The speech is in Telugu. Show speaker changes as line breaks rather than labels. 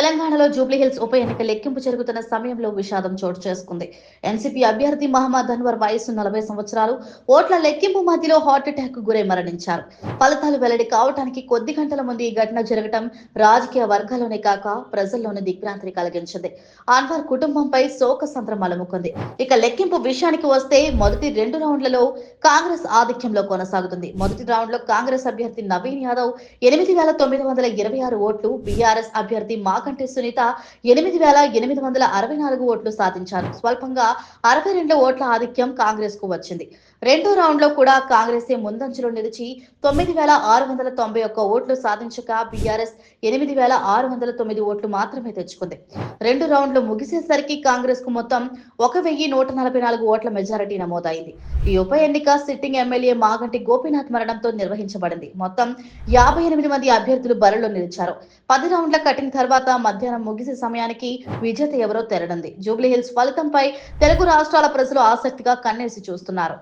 తెలంగాణలో జూబ్లీహిల్స్ ఉప ఎన్నిక లెక్కింపు జరుగుతున్న సమయంలో విషాదం చోటు చేసుకుంది. ఎన్సీపీ అభ్యర్థి మహమ్మద్ అన్వర్ వయసు నలభై సంవత్సరాలు. ఓట్ల లెక్కింపు మధ్యలో హార్ట్ అటాక్కు గురై మరణించారు. ఫలితాలు వెల్లడి కావటానికి కొద్ది గంటల ముందు ఈ ఘటన జరగటం రాజకీయ వర్గాల్లోనే కాక ప్రజల్లోనే దిగ్భ్రాంతిని కలిగించింది. అన్వర్ కుటుంబంపై శోక సంద్రం అలముకుంది. ఇక లెక్కింపు విషయానికి వస్తే మొదటి రెండు రౌండ్లలో కాంగ్రెస్ ఆధిక్యంలో కొనసాగుతుంది. మొదటి రౌండ్లో కాంగ్రెస్ అభ్యర్థి నవీన్ యాదవ్ ఎనిమిది వేల తొమ్మిది వందల ఇరవై ఆరు ఓట్లు బీఆర్ఎస్ అభ్యర్థి మాకంటి సునీత ఎనిమిది వేల ఎనిమిది వందల అరవై నాలుగు ఓట్లు సాధించారు. స్వల్పంగా అరవై రెండు ఓట్ల ఆధిక్యం కాంగ్రెస్కు వచ్చింది. రెండో రౌండ్లో కూడా కాంగ్రెస్ ముందంజలో నిలిచి తొమ్మిది వేల ఆరు వందల తొంభై ఒక్క ఓట్లు సాధించగా బీఆర్ఎస్ ఎనిమిది వేల ఆరు వందల తొమ్మిది ఓట్లు మాత్రమే తెచ్చుకుంది. రెండు రౌండ్లు ముగిసేసరికి కాంగ్రెస్కు మొత్తం ఒక వెయ్యి నూట నలభై నాలుగు ఓట్ల మెజారిటీ నమోదైంది. ఈ ఉప ఎన్నిక సిట్టింగ్ ఎమ్మెల్యే మాగంటి గోపీనాథ్ మరణంతో నిర్వహించబడింది. మొత్తం యాభై ఎనిమిది మంది అభ్యర్థులు బరిలో నిలిచారు. పది రౌండ్ల కటింగ్ తర్వాత మధ్యాహ్నం ముగిసే సమయానికి విజేత ఎవరో తెరడింది. జూబ్లీహిల్స్ ఫలితంపై తెలుగు రాష్ట్రాల ప్రజలు ఆసక్తిగా కన్నేసి చూస్తున్నారు.